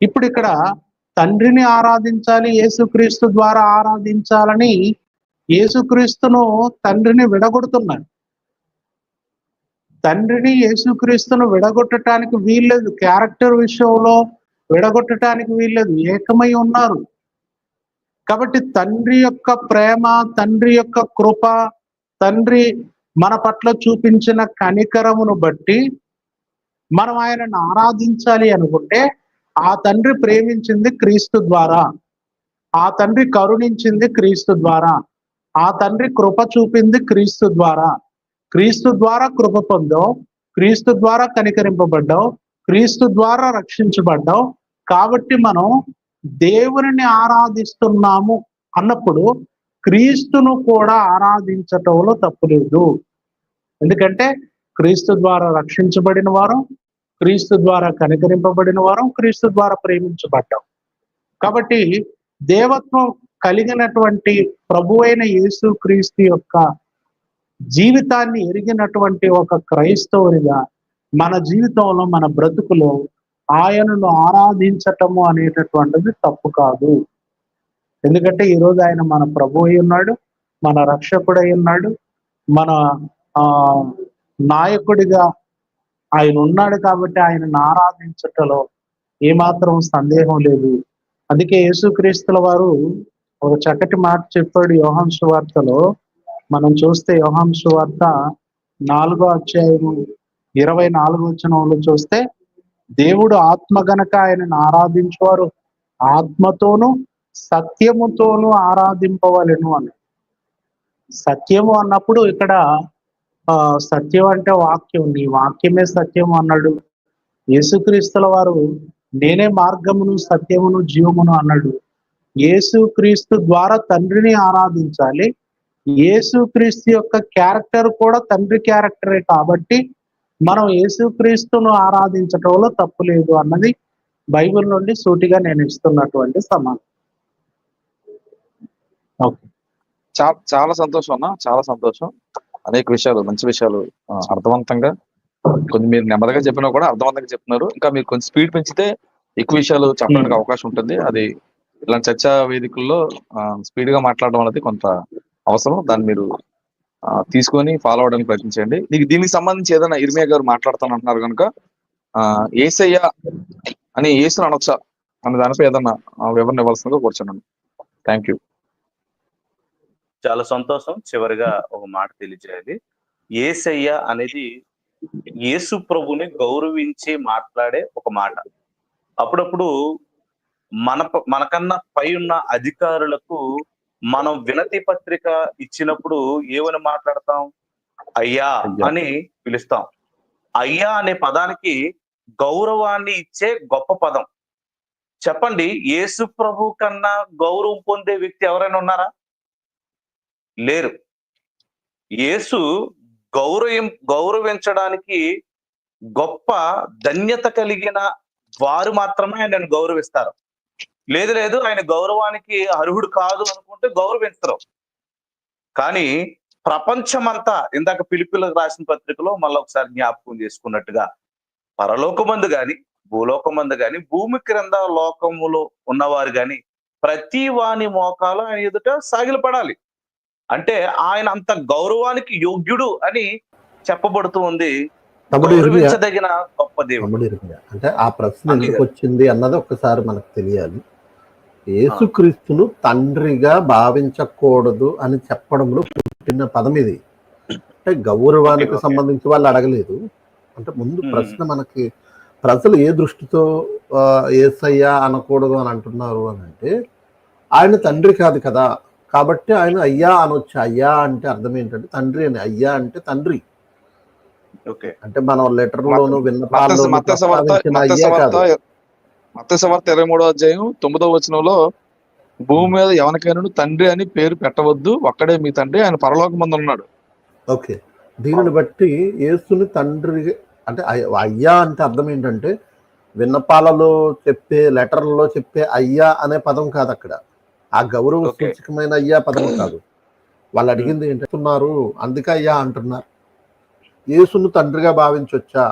ఇప్పుడు ఇక్కడ తండ్రిని ఆరాధించాలి యేసుక్రీస్తు ద్వారా ఆరాధించాలని యేసుక్రీస్తును తండ్రిని విడగొడుతున్నాడు తండ్రిని యేసుక్రీస్తును విడగొట్టడానికి వీల్లేదు. క్యారెక్టర్ విషయంలో విడగొట్టడానికి వీల్లేదు. ఏకమై ఉన్నారు. కాబట్టి తండ్రి యొక్క ప్రేమ తండ్రి యొక్క కృప తండ్రి మన పట్ల చూపించిన కనికరమును బట్టి మనం ఆయనను ఆరాధించాలి అనుకుంటే ఆ తండ్రి ప్రేమించింది క్రీస్తు ద్వారా. ఆ తండ్రి కరుణించింది క్రీస్తు ద్వారా. ఆ తండ్రి కృప చూపింది క్రీస్తు ద్వారా. క్రీస్తు ద్వారా కృప పొందావు క్రీస్తు ద్వారా కనికరింపబడ్డావు క్రీస్తు ద్వారా రక్షించబడ్డావు. కాబట్టి మనం దేవుని ఆరాధిస్తున్నాము అన్నప్పుడు క్రీస్తును కూడా ఆరాధించటంలో తప్పులేదు ఎందుకంటే క్రీస్తు ద్వారా రక్షించబడిన వారు క్రీస్తు ద్వారా కనికరింపబడిన వారం క్రీస్తు ద్వారా ప్రేమించబడ్డాం. కాబట్టి దేవత్వం కలిగినటువంటి ప్రభు అయిన యేసు క్రీస్తు యొక్క జీవితాన్ని ఎరిగినటువంటి ఒక క్రైస్తవునిగా మన జీవితంలో మన బ్రతుకులో ఆయనను ఆరాధించటము అనేటటువంటిది తప్పు కాదు. ఎందుకంటే ఈరోజు ఆయన మన ప్రభు అయి ఉన్నాడు మన రక్షకుడై ఉన్నాడు మన ఆ నాయకుడిగా ఆయన ఉన్నాడు కాబట్టి ఆయనను ఆరాధించటలో ఏమాత్రం సందేహం లేదు. అందుకే యేసుక్రీస్తుల వారు ఒక చక్కటి మాట చెప్పాడు యోహాన్ సువార్తలో. మనం చూస్తే యోహాన్ సువార్త నాలుగో అధ్యాయము ఇరవై నాలుగో వచనంలో చూస్తే దేవుడు ఆత్మ గనక ఆయనను ఆరాధించేవారు ఆత్మతోనూ సత్యముతోనూ ఆరాధింపవలను అని సత్యము అన్నప్పుడు ఇక్కడ సత్యం అంటే వాక్యం. నీ వాక్యమే సత్యం అన్నాడు. యేసుక్రీస్తుల వారు నేనే మార్గమును సత్యమును జీవమును అన్నాడు. యేసుక్రీస్తు ద్వారా తండ్రిని ఆరాధించాలి. యేసుక్రీస్తు యొక్క క్యారెక్టర్ కూడా తండ్రి క్యారెక్టరే కాబట్టి మనం యేసుక్రీస్తును ఆరాధించటంలో తప్పు లేదు అన్నది బైబిల్ నుండి సూటిగా నేను ఇస్తున్నటువంటి సమాధానం. ఓకే. చాలా సంతోషం అన్న చాలా సంతోషం. అనేక విషయాలు మంచి విషయాలు అర్థవంతంగా కొంచెం మీరు నెమ్మదిగా చెప్పినా కూడా అర్థవంతంగా చెప్తున్నారు. ఇంకా మీరు కొంచెం స్పీడ్ పెంచితే ఎక్కువ విషయాలు చెప్పడానికి అవకాశం ఉంటుంది. అది ఇలాంటి చర్చా వేదికల్లో స్పీడ్గా మాట్లాడడం అనేది కొంత అవసరం. దాన్ని మీరు తీసుకొని ఫాలో అవడానికి ప్రయత్నించండి నీకు దీనికి సంబంధించి ఏదైనా ఇర్మియా గారు మాట్లాడతాను అంటున్నారు కనుక ఆ, ఏసయ్య అని ఏసుని అనొచ్చా? అనే దానిపై ఏదన్నా వివరణ ఇవ్వాల్సిందిగా కూర్చున్నాను. థ్యాంక్ యూ చాలా సంతోషం. చివరిగా ఒక మాట తెలియజేయాలి ఏసయ్య అనేది యేసు ప్రభుని గౌరవించి మాట్లాడే ఒక మాట. అప్పుడప్పుడు మన మనకన్నా పై ఉన్న అధికారులకు మనం వినతి పత్రిక ఇచ్చినప్పుడు ఏమని మాట్లాడతాం? అయ్యా అయ్యా. అని పిలుస్తాం. అయ్యా అనే పదానికి గౌరవాన్ని ఇచ్చే గొప్ప పదం. చెప్పండి యేసు ప్రభు కన్నా గౌరవం పొందే వ్యక్తి ఎవరైనా ఉన్నారా? లేరు. యేసు గౌరవం గౌరవించడానికి గొప్ప ధన్యత కలిగిన వారు మాత్రమే ఆయనను గౌరవిస్తారు. లేదు లేదు ఆయన గౌరవానికి అర్హుడు కాదు అనుకుంటే గౌరవించరు. కానీ ప్రపంచమంతా ఇందాక పిలుపులకు రాసిన పత్రికలో మళ్ళీ ఒకసారి జ్ఞాపకం చేసుకున్నట్టుగా పరలోకమందు గాని భూలోకమందు గాని భూమి క్రింద లోకములో ఉన్నవారు గాని ప్రతి వాని మోకాలు ఆయన ఎదుట సాగిలపడాలి. అంటే ఆయన అంత గౌరవానికి యోగ్యుడు అని చెప్పబడుతూ ఉంది. గౌరవించదగిన గొప్ప దేవుడు. అంటే ఆ ప్రశ్న ఎందుకు. వచ్చింది అన్నది ఒక్కసారి మనకు తెలియాలి. యేసుక్రీస్తును తండ్రిగా భావించకూడదు అని చెప్పడంలో పుట్టిన పదం ఇది అంటే గౌరవానికి. సంబంధించి వాళ్ళు అడగలేదు. అంటే ముందు. ప్రశ్న మనకి ప్రజలు ఏ దృష్టితో ఏసయ్యా అనకూడదు అని అంటున్నారు అని అంటే ఆయన తండ్రి కాదు కదా. కాబట్టి ఆయన అయ్యా అనొచ్చు. అయ్యా అంటే అర్థం ఏంటంటే తండ్రి అని. అయ్యా అంటే తండ్రి. ఓకే. అంటే మనం ప్రస్తావించిన అయ్యే కాదు. మత్స్యవార్త ఇరవై మూడో అధ్యాయం తొమ్మిదో వచనంలో భూమి మీద ఎవరికైనా తండ్రి అని పేరు పెట్టవద్దు. ఒక్కడే మీ తండ్రి. ఆయన పరలోక మందు ఉన్నాడు ఓకే. దీనిని బట్టి యేసుని తండ్రి అంటే అయ్య- అయ్యా అంటే అర్థం ఏంటంటే విన్నపాలలో చెప్పే లెటర్లలో చెప్పే అయ్యా అనే పదం కాదు అక్కడ ఆ గౌరవ. సూచకమైన అయ్యా పదం కాదు. వాళ్ళు అడిగింది ఏంటంటున్నారు? అందుకే అయ్యా అంటున్నారు. యేసును తండ్రిగా భావించొచ్చా?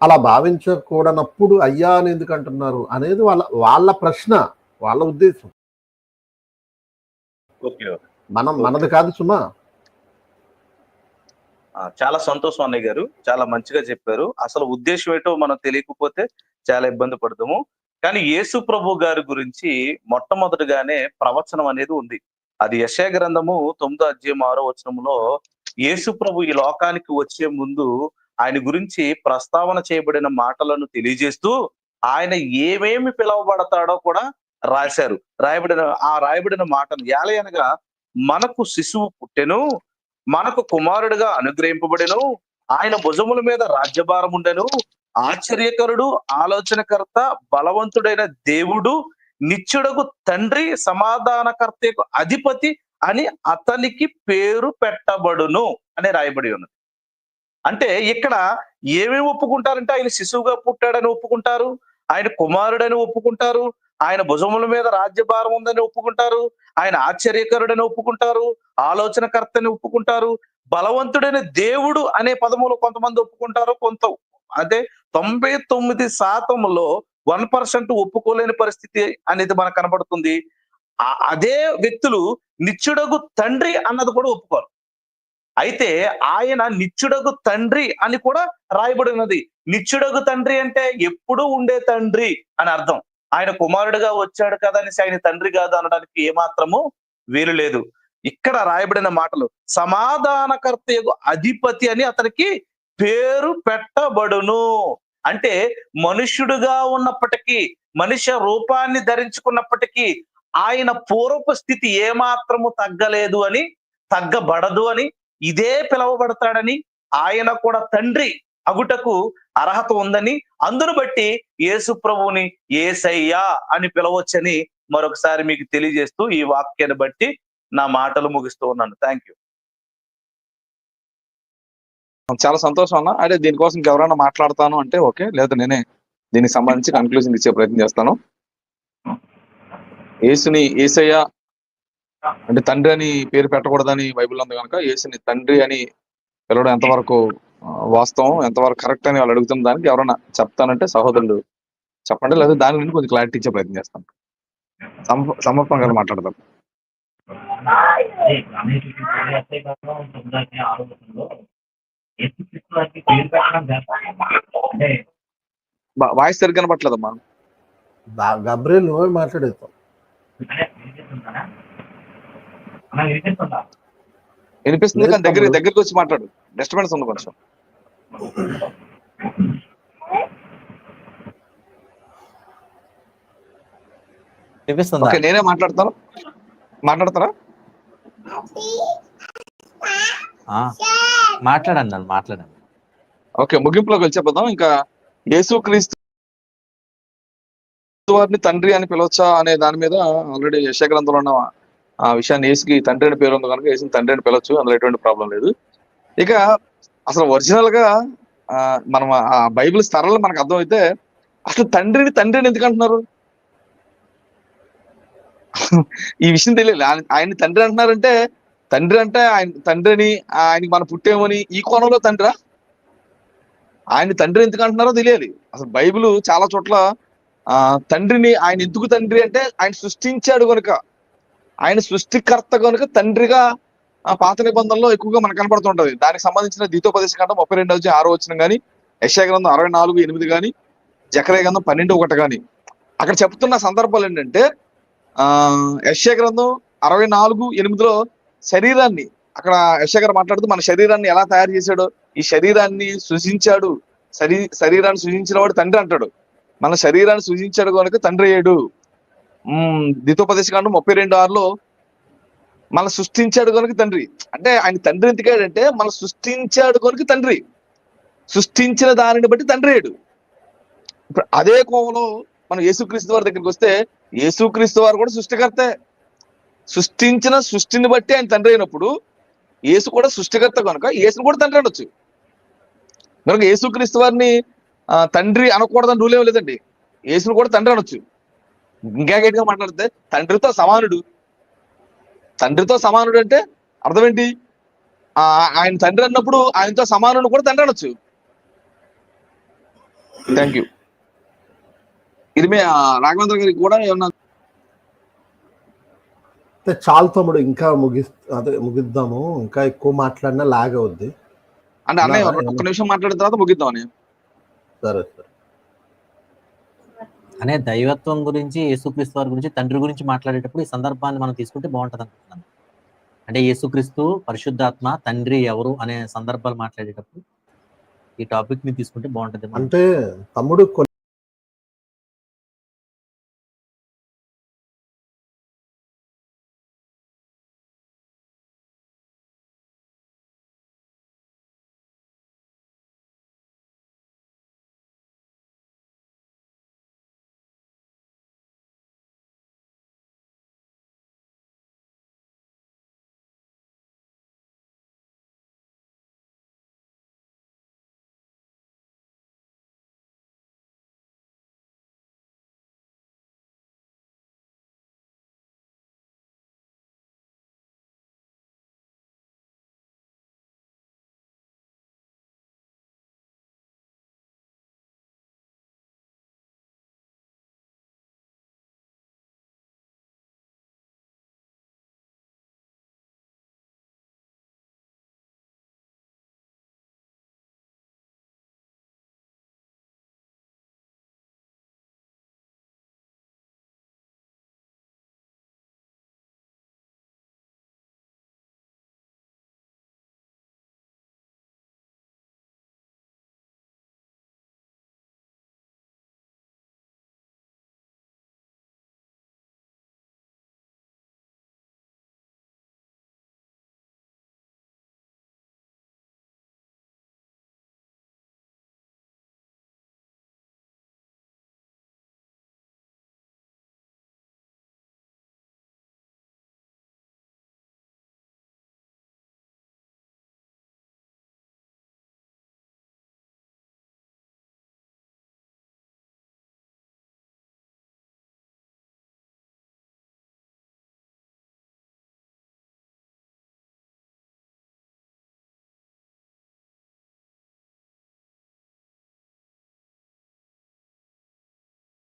అలా భావించకూడనప్పుడు అయ్యా అని ఎందుకు అంటున్నారు? అనేది వాళ్ళ వాళ్ళ ప్రశ్న వాళ్ళ ఉద్దేశం. ఓకే మనం మనది కాదు సుమా. చాలా సంతోషం అన్నయ్య గారు. చాలా మంచిగా చెప్పారు. అసలు ఉద్దేశం ఏంటో మనం తెలియకపోతే చాలా ఇబ్బంది పడతాము. కానీ యేసు ప్రభు గారి గురించి మొట్టమొదటిగానే ప్రవచనం అనేది ఉంది. అది యశయ గ్రంథము తొమ్మిదో అధ్యాయం ఆరో వచనంలో యేసు ప్రభు ఈ లోకానికి వచ్చే ముందు ఆయన గురించి ప్రస్తావన చేయబడిన మాటలను తెలియజేస్తూ ఆయన ఏమేమి పిలువబడతాడో కూడా రాశారు. రాయబడిన ఆ రాయబడిన మాటను ఏలయనగా మనకు శిశువు పుట్టెను మనకు కుమారుడిగా అనుగ్రహింపబడెను ఆయన భుజముల మీద రాజ్యభారం ఉండెను ఆశ్చర్యకరుడు ఆలోచనకర్త బలవంతుడైన దేవుడు నిత్యుడకు తండ్రి సమాధానకర్తకు అధిపతి అని అతనికి పేరు పెట్టబడును అని రాయబడి ఉన్నది. అంటే ఇక్కడ ఏమేమి ఒప్పుకుంటారంటే ఆయన శిశువుగా పుట్టాడని ఒప్పుకుంటారు ఆయన కుమారుడని ఒప్పుకుంటారు ఆయన భుజముల మీద రాజ్యభారం ఉందని ఒప్పుకుంటారు ఆయన ఆశ్చర్యకరుడని ఒప్పుకుంటారు ఆలోచనకర్తని ఒప్పుకుంటారు బలవంతుడైన దేవుడు అనే పదములు కొంతమంది ఒప్పుకుంటారు కొంత అంటే తొంభై తొమ్మిది శాతంలో వన్ పర్సెంట్ ఒప్పుకోలేని పరిస్థితి అనేది మనకు కనబడుతుంది. అదే వ్యక్తులు నిత్యుడగు తండ్రి అన్నది కూడా ఒప్పుకోరు. అయితే ఆయన నిత్యుడగు తండ్రి అని కూడా రాయబడి ఉన్నది. నిత్యుడగు తండ్రి అంటే ఎప్పుడూ ఉండే తండ్రి అని అర్థం. ఆయన కుమారుడుగా వచ్చాడు కదా అనేసి ఆయన తండ్రి కాదు అనడానికి ఏమాత్రము వీలు లేదు. ఇక్కడ రాయబడిన మాటలు సమాధానకర్త అధిపతి అని అతనికి పేరు పెట్టబడును. అంటే మనుష్యుడుగా ఉన్నప్పటికీ మనిషి రూపాన్ని ధరించుకున్నప్పటికీ ఆయన పూర్వపు స్థితి ఏమాత్రము తగ్గలేదు అని తగ్గబడదు అని ఇదే పిలువబడతాడని ఆయన కూడా తండ్రి అగుటకు అర్హత ఉందని అందును బట్టి యేసు ప్రభువుని ఏసయ్యా అని పిలవచ్చని మరొకసారి మీకు తెలియజేస్తూ ఈ వాక్యాన్ని బట్టి నా మాటలు ముగిస్తూ ఉన్నాను. థ్యాంక్ యూ చాలా సంతోషం అన్న. అదే దీనికోసం ఎవరైనా మాట్లాడతాను అంటే ఓకే. లేదా నేనే దీనికి సంబంధించి కన్క్లూజన్ ఇచ్చే ప్రయత్నం చేస్తాను. యేసుని ఏసయ్య అంటే తండ్రి అని పేరు పెట్టకూడదని బైబిల్ ఉంది కనుక యేసుని తండ్రి అని పిలవడం ఎంతవరకు వాస్తవం ఎంతవరకు కరెక్ట్ అని వాళ్ళు అడుగుతున్న దానికి ఎవరైనా చెప్తానంటే సహోదరుడు చెప్పండి. లేదా దాని గురించి కొంచెం క్లారిటీ ఇచ్చే ప్రయత్నం చేస్తాను. సమ- సమర్పణ గారు వాయిస్ సరిగ్గా కనపట్లేదమ్మా గబ్రేల్ నువ్వే మాట్లాడేస్తాం అదే వినిపిస్తుందా కానీ దగ్గర. దగ్గరికి వచ్చి మాట్లాడు. డిస్టర్బెన్స్ ఉంది కొంచెం. వినిపిస్తుందా? ఓకే నేనే మాట్లాడతాను? మాట్లాడతారా? మాట్లాడండి నన్ను మాట్లాడండి. ఓకే ముగింపులోకి వచ్చేపోదాం ఇంకా యేసు క్రీస్తు వారిని తండ్రి అని పిలవచ్చా అనే దాని మీద ఆల్రెడీ యశ గ్రంథంలో ఉన్న ఆ విషయాన్ని యేసుకి తండ్రి అని పేరు ఉంది కనుక యేసుని తండ్రి అని పిలవచ్చు. అందులో ఎటువంటి ప్రాబ్లం లేదు. ఇక అసలు ఒరిజినల్గా మనం ఆ బైబిల్ స్థరాలు మనకు అర్థమైతే అసలు తండ్రిని తండ్రిని ఎందుకు అంటున్నారు? ఈ విషయం తెలియదు ఆయన ఆయన్ని తండ్రి అంటున్నారంటే తండ్రి అంటే ఆయన తండ్రిని ఆయనకి మనం పుట్టేమని ఈ కోణంలో తండ్రా? ఆయన తండ్రి ఎందుకు అంటున్నారో తెలియాలి. అసలు బైబిల్ చాలా చోట్ల ఆ తండ్రిని ఆయన ఎందుకు తండ్రి అంటే ఆయన సృష్టించాడు కనుక ఆయన సృష్టికర్త కనుక తండ్రిగా ఆ పాత నిబంధనలో ఎక్కువగా మనకు కనపడుతుంటది దానికి సంబంధించిన ద్వితోపదేశ కాండం ముప్పై రెండు వచ్చి ఆరో వచ్చిన గాని యశా గ్రంథం అరవై నాలుగు ఎనిమిది కానీ జకరే గ్రంథం పన్నెండు ఒకటి కానీ అక్కడ చెప్తున్న సందర్భాలు ఏంటంటే ఆ యశా గ్రంథం అరవై నాలుగు ఎనిమిదిలో శరీరాన్ని అక్కడ యశా మాట్లాడుతూ మన శరీరాన్ని ఎలా తయారు చేశాడో ఈ శరీరాన్ని సృజించాడు శరీ శరీరాన్ని సృజించిన వాడు తండ్రి అంటాడు. మన శరీరాన్ని సృజించాడు కనుక తండ్రి అయ్యాడు. ఉమ్, ద్వితోపదేశ కాండం ముప్పై రెండు ఆరులో మన సృష్టించాడు కనుక తండ్రి. అంటే ఆయన తండ్రి ఎందుకంటే మన సృష్టించాడు కనుక తండ్రి. సృష్టించిన దానిని బట్టి తండ్రి అయ్యాడు. ఇప్పుడు అదే కోవలో మనం యేసుక్రీస్తు వారి దగ్గరికి వస్తే యేసుక్రీస్తు వారు కూడా సృష్టికర్తే. సృష్టించిన సృష్టిని బట్టి ఆయన తండ్రి అయినప్పుడు యేసు కూడా సృష్టికర్త కనుక యేసును కూడా తండ్రి అనొచ్చు. కనుక యేసుక్రీస్తు వారిని తండ్రి అనకూడదని రూల్ ఏం లేదండి. యేసును కూడా తండ్రి అనొచ్చు. ఇంకా గట్టిగా మాట్లాడితే తండ్రితో సమానుడు. తండ్రితో సమానుడు అంటే అర్థం ఏంటి? ఆ, ఆయన తండ్రి అన్నప్పుడు ఆయనతో సమానుడు కూడా తండ్రి అనొచ్చు. థ్యాంక్ యూ ఇది మీ ఆ, రాఘవేంద్ర గారికి కూడా ఏమన్నా అయితే చాలు తమ్ముడు ఇంకా ముగి అదే ముగిద్దాము. ఇంకా ఎక్కువ మాట్లాడినా లాగ్ అవుద్ది. అంటే అన్నయ్య ఒక్క నిమిషం మాట్లాడిన తర్వాత ముగిద్దాం అని సరే సరే. అనే దైవత్వం గురించి యేసుక్రీస్తు వారి గురించి తండ్రి గురించి మాట్లాడేటప్పుడు ఈ సందర్భాన్ని మనం తీసుకుంటే బాగుంటది అనుకుంటున్నాను. అంటే యేసుక్రీస్తు పరిశుద్ధాత్మ తండ్రి ఎవరు అనే సందర్భాలు మాట్లాడేటప్పుడు ఈ టాపిక్ని తీసుకుంటే బాగుంటది. అంటే తమ్ముడు కొన్ని